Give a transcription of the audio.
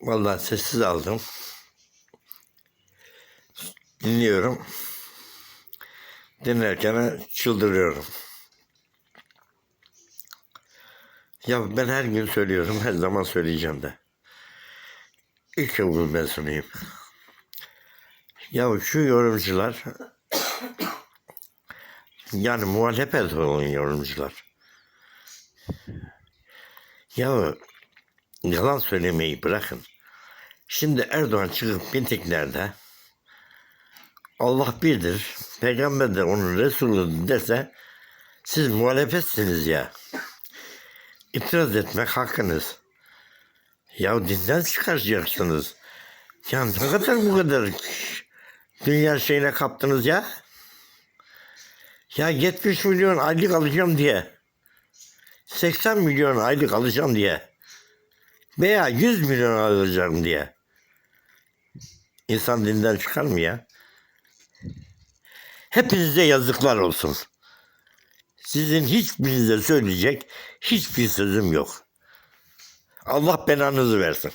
Vallahi sessiz aldım. Dinliyorum. Dinlerken çıldırıyorum. Ya ben her gün söylüyorum, her zaman söyleyeceğim de. İlk ben sunayım. Ya şu yorumcular, yani muhalefet olan yorumcular. Ya yalan söylemeyi bırakın. Şimdi Erdoğan çıkıp bintiklerde Allah birdir, peygamber de onun Resulü dese siz muhalefetsiniz ya. İtiraz etmek hakkınız. Ya dinden çıkaracaksınız. Ya ne kadar bu kadar dünya şeyine kaptınız ya? Ya 70 milyon aylık alacağım diye. 80 milyon aylık alacağım diye. Veya 100 milyon alacağım diye. İnsan dinden çıkar mı ya? Hepinize yazıklar olsun. Sizin hiçbirinize söyleyecek hiçbir sözüm yok. Allah belanızı versin.